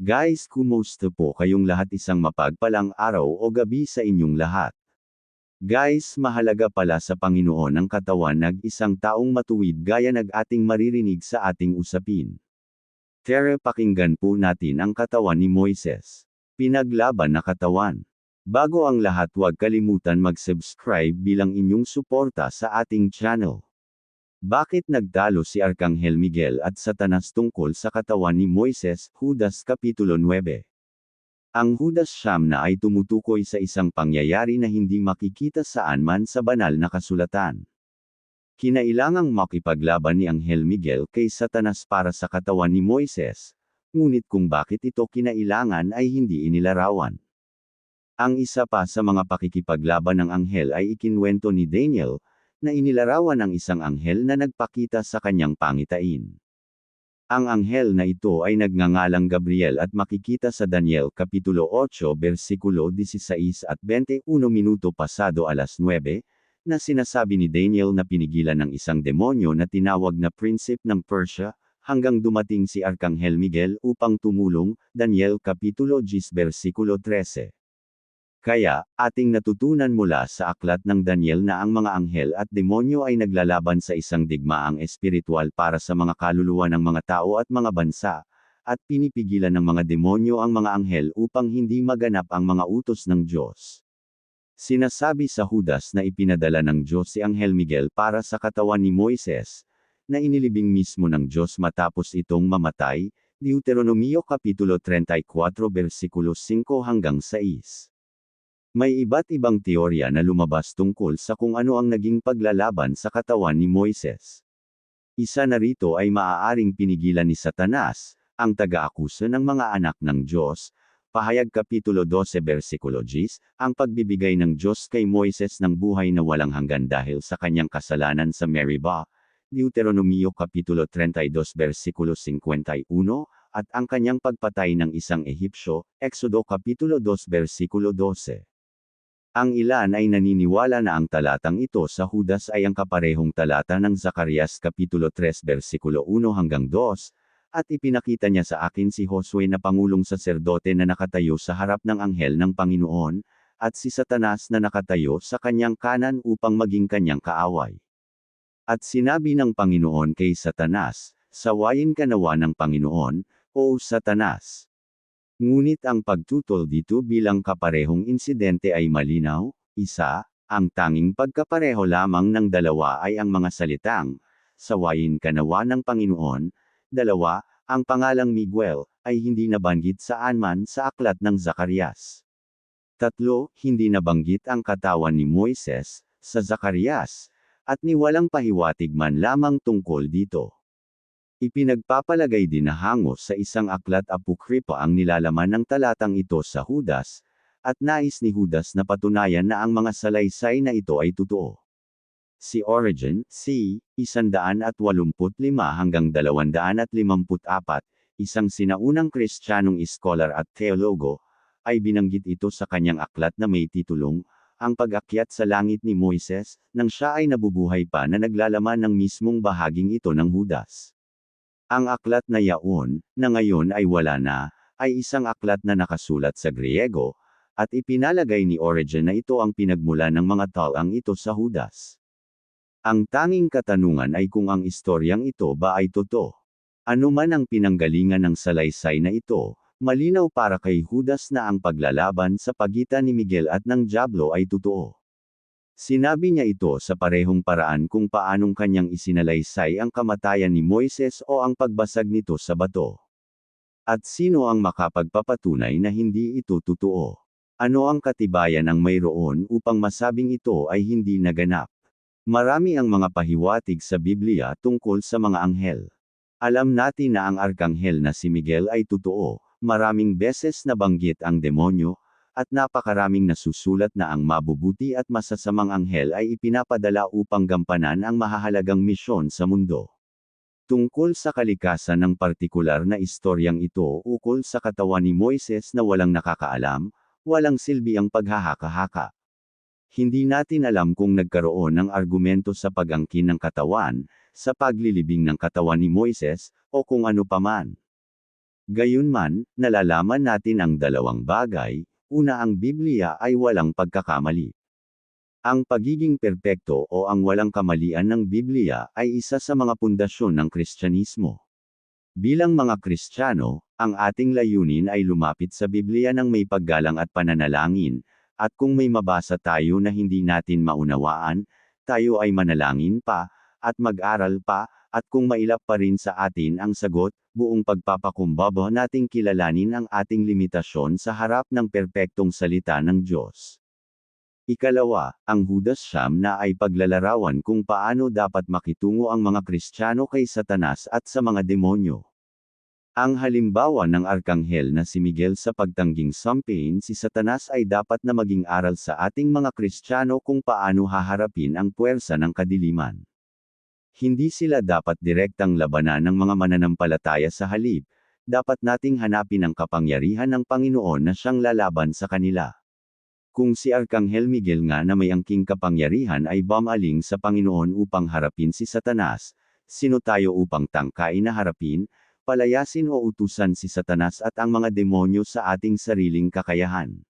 Guys, kumusta po kayong lahat isang mapagpalang araw o gabi sa inyong lahat. Guys, mahalaga pala sa Panginoon ang katawan ng isang taong matuwid gaya ng ating maririnig sa ating usapin. Tere pakinggan po natin ang katawan ni Moises. Pinaglaban na katawan. Bago ang lahat huwag kalimutan mag-subscribe bilang inyong suporta sa ating channel. Bakit nagtalo si Arkanghel Miguel at Satanas tungkol sa katawan ni Moises, Judas Kapitulo 9? Ang Judas Siyam na ay tumutukoy sa isang pangyayari na hindi makikita saan man sa banal na kasulatan. Kinailangang makipaglaban ni Anghel Miguel kay Satanas para sa katawan ni Moises, ngunit kung bakit ito kinailangan ay hindi inilarawan. Ang isa pa sa mga pakikipaglaban ng anghel ay ikinwento ni Daniel, na inilarawan ng isang anghel na nagpakita sa kanyang pangitain. Ang anghel na ito ay nagngangalang Gabriel at makikita sa Daniel Kapitulo 8 versikulo 16 at 21 minuto pasado alas 9, na sinasabi ni Daniel na pinigilan ng isang demonyo na tinawag na Prinsip ng Persia, hanggang dumating si Arkanghel Miguel upang tumulong, Daniel Kapitulo 10 versikulo 13. Kaya, ating natutunan mula sa aklat ng Daniel na ang mga anghel at demonyo ay naglalaban sa isang digmaang espiritual para sa mga kaluluwa ng mga tao at mga bansa, at pinipigilan ng mga demonyo ang mga anghel upang hindi maganap ang mga utos ng Diyos. Sinasabi sa Judas na ipinadala ng Diyos si Anghel Miguel para sa katawan ni Moises, na inilibing mismo ng Diyos matapos itong mamatay, Deuteronomio Kapitulo 34 versikulo 5 hanggang 6. May iba't ibang teorya na lumabas tungkol sa kung ano ang naging paglalaban sa katawan ni Moises. Isa na rito ay maaaring pinigilan ni Satanas, ang taga-akusa ng mga anak ng Diyos, Pahayag Kapitulo 12 versikulo 10, ang pagbibigay ng Diyos kay Moises ng buhay na walang hanggan dahil sa kanyang kasalanan sa Meribah, Deuteronomio Kapitulo 32 versikulo 51, at ang kanyang pagpatay ng isang Ehipsyo, Exodo Kapitulo 2 versikulo 12. Ang ilan ay naniniwala na ang talatang ito sa Judas ay ang kaparehong talata ng Zacarias Kapitulo 3 versikulo 1 hanggang 2, at ipinakita niya sa akin si Josue na pangulong saserdote na nakatayo sa harap ng anghel ng Panginoon, at si Satanas na nakatayo sa kanyang kanan upang maging kanyang kaaway. At sinabi ng Panginoon kay Satanas, Sawayin ka nawa ng Panginoon, o Satanas. Ngunit ang pagtutol dito bilang kaparehong insidente ay malinaw, isa, ang tanging pagkapareho lamang ng dalawa ay ang mga salitang, sawayin kanawa ng Panginoon, dalawa, ang pangalang Miguel, ay hindi nabanggit saan man sa aklat ng Zacarias. Tatlo, hindi nabanggit ang katawan ni Moises, sa Zacarias, at ni walang pahiwatig man lamang tungkol dito. Ipinagpapalagay din na hango sa isang aklat apokripa ang nilalaman ng talatang ito sa Judas, at nais ni Judas na patunayan na ang mga salaysay na ito ay totoo. Si Origen, c. 185 hanggang 254, isang sinaunang kristyanong iskolar at teologo, ay binanggit ito sa kanyang aklat na may titulong, Ang pag-akyat sa langit ni Moises, nang siya ay nabubuhay pa na naglalaman ng mismong bahaging ito ng Judas. Ang aklat na yaon, na ngayon ay wala na, ay isang aklat na nakasulat sa Griego, at ipinalagay ni Origen na ito ang pinagmula ng mga talang ito sa Judas. Ang tanging katanungan ay kung ang istoryang ito ba ay totoo. Ano man ang pinanggalingan ng salaysay na ito, malinaw para kay Judas na ang paglalaban sa pagitan ni Miguel at ng Diablo ay totoo. Sinabi niya ito sa parehong paraan kung paanong kanyang isinalaysay ang kamatayan ni Moises o ang pagbasag nito sa bato. At sino ang makapagpapatunay na hindi ito totoo? Ano ang katibayan ang mayroon upang masabing ito ay hindi naganap? Marami ang mga pahiwatig sa Biblia tungkol sa mga anghel. Alam natin na ang arkanghel na si Miguel ay totoo, maraming beses nabanggit ang demonyo, at napakaraming nasusulat na ang mabubuti at masasamang anghel ay ipinapadala upang gampanan ang mahahalagang misyon sa mundo. Tungkol sa kalikasan ng partikular na istoryang ito ukol sa katawan ni Moises na walang nakakaalam, walang silbi ang paghahaka-haka. Hindi natin alam kung nagkaroon ng argumento sa pag-angkin ng katawan, sa paglilibing ng katawan ni Moises, o kung ano paman. Gayunman, nalalaman natin ang dalawang bagay, una ang Biblia ay walang pagkakamali. Ang pagiging perpekto o ang walang kamalian ng Biblia ay isa sa mga pundasyon ng Kristyanismo. Bilang mga Kristiyano, ang ating layunin ay lumapit sa Biblia ng may paggalang at pananalangin, at kung may mabasa tayo na hindi natin maunawaan, tayo ay manalangin pa, at mag-aral pa, at kung mailap pa rin sa atin ang sagot, buong pagpapakumbaba nating kilalanin ang ating limitasyon sa harap ng perpektong salita ng Diyos. Ikalawa, ang Judas Siyam na ay paglalarawan kung paano dapat makitungo ang mga Kristiyano kay Satanas at sa mga demonyo. Ang halimbawa ng arkanghel na si Miguel sa pagtangging sampain si Satanas ay dapat na maging aral sa ating mga Kristiyano kung paano haharapin ang puwersa ng kadiliman. Hindi sila dapat direktang labanan ng mga mananampalataya sa halip, dapat nating hanapin ang kapangyarihan ng Panginoon na siyang lalaban sa kanila. Kung si Arkanghel Miguel nga na may angking kapangyarihan ay bumaling sa Panginoon upang harapin si Satanas, sino tayo upang tangkain na harapin, palayasin o utusan si Satanas at ang mga demonyo sa ating sariling kakayahan.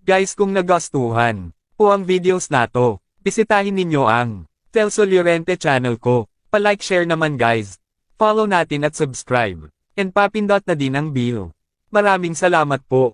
Guys kung nagustuhan po ang videos nato, bisitahin ninyo ang Telso Llorente channel ko. Pa-like share naman guys. Follow natin at subscribe. And papindot na din ang bell. Maraming salamat po.